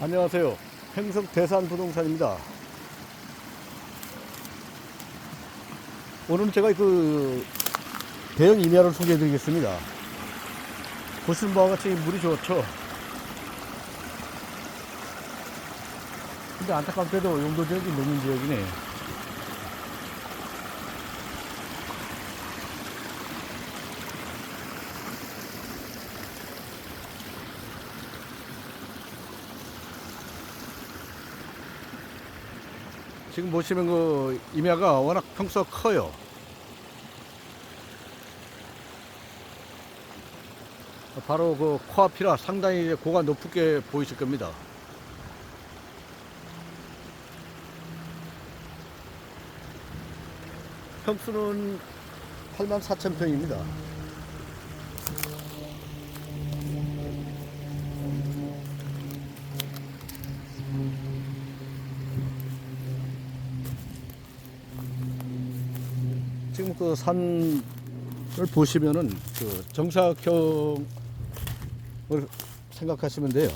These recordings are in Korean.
안녕하세요. 행성 대산 부동산입니다. 오늘은 제가 그 대형 임야를 소개해 드리겠습니다. 보시는 바와 같이 물이 좋죠. 근데 안타깝게도 용도 지역이 농민 지역이네. 지금 보시면 그 임야가 워낙 평수가 커요. 바로 그 코앞이라 상당히 고가 높게 보이실 겁니다. 평수는 8만 4천 평입니다. 지금 그 산을 보시면은 그 정사각형을 생각하시면 돼요.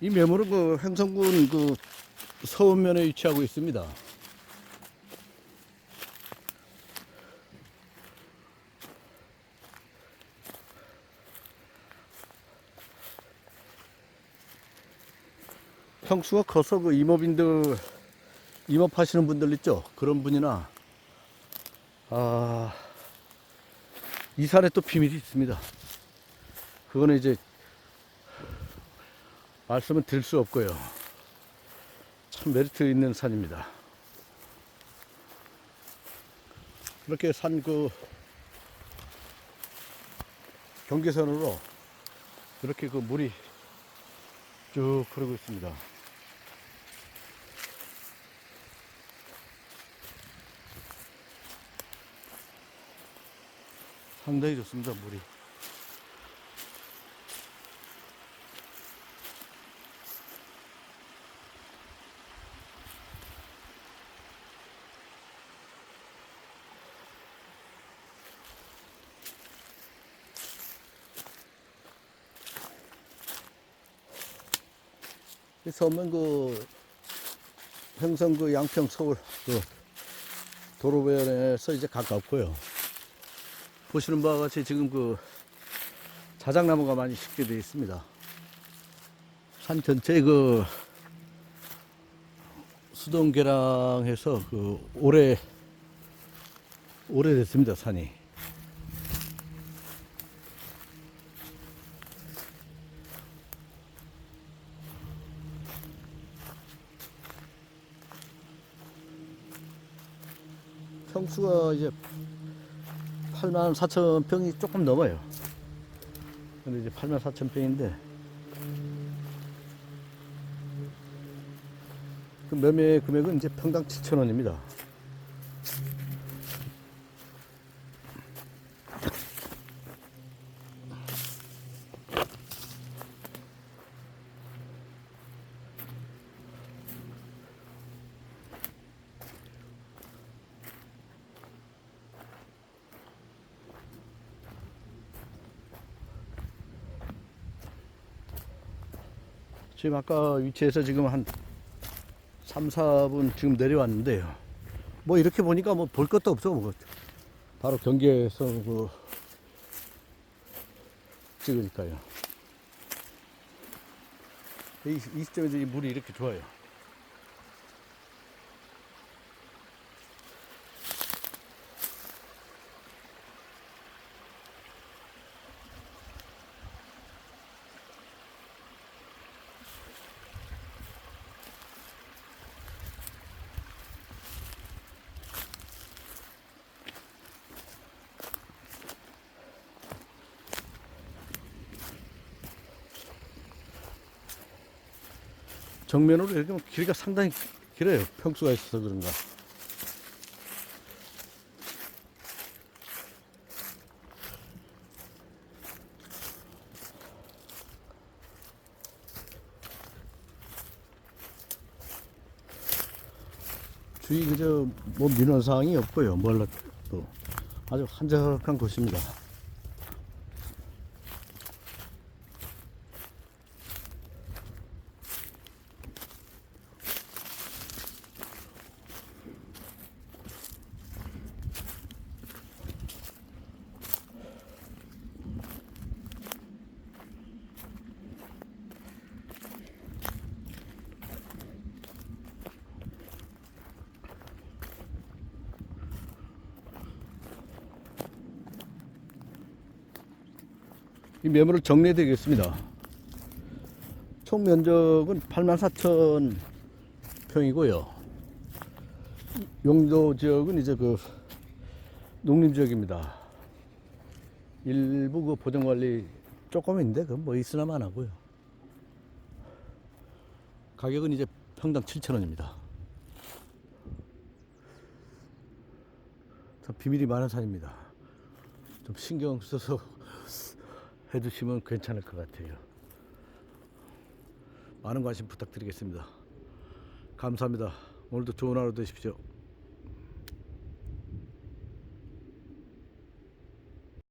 이 매물은 그 횡성군 그 서원면에 위치하고 있습니다. 평수가 커서 그 임업인들 임업하시는 분들 있죠 그런 분이나 아 이 산에 또 비밀이 있습니다. 그거는 이제 말씀은 드릴 수 없고요. 참 메리트 있는 산입니다. 이렇게 산 그 경계선으로 이렇게 그 물이 쭉 흐르고 있습니다. 상당히 좋습니다, 물이. 이 섬은 그 행성 그 양평 서울 그 도로변에서 이제 가깝고요. 보시는 바와 같이 지금 그 자작나무가 많이 심게 되어 있습니다. 산 전체에 그 수동 개량해서 그 오래 오래됐습니다 산이. 평수가 이제 8만 4천 평이 조금 넘어요. 근데 이제 8만 4천 평인데 그 매매 금액은 이제 평당 7천 원입니다. 지금 아까 위치에서 지금 한 3, 4분 지금 내려왔는데요. 뭐 이렇게 보니까 뭐 볼 것도 없어. 뭐 바로 경계에서 그 찍으니까요. 이, 이 시점에서 이 물이 이렇게 좋아요. 정면으로 이렇게 하면 길이가 상당히 길어요. 평수가 있어서 그런가. 주위 그저 뭐 민원 사항이 없고요. 몰라 또 아주 한적한 곳입니다. 이 매물을 정리해 드리겠습니다. 총 면적은 8만 4천 평이고요. 용도 지역은 이제 그 농림 지역입니다. 일부 그 보정 관리 조금 있는데 그건 뭐 있으나만 하고요. 가격은 이제 평당 7천 원입니다. 참 비밀이 많은 산입니다. 좀 신경 써서 해두시면 괜찮을 것 같아요. 많은 관심 부탁드리겠습니다. 감사합니다. 오늘도 좋은 하루 되십시오.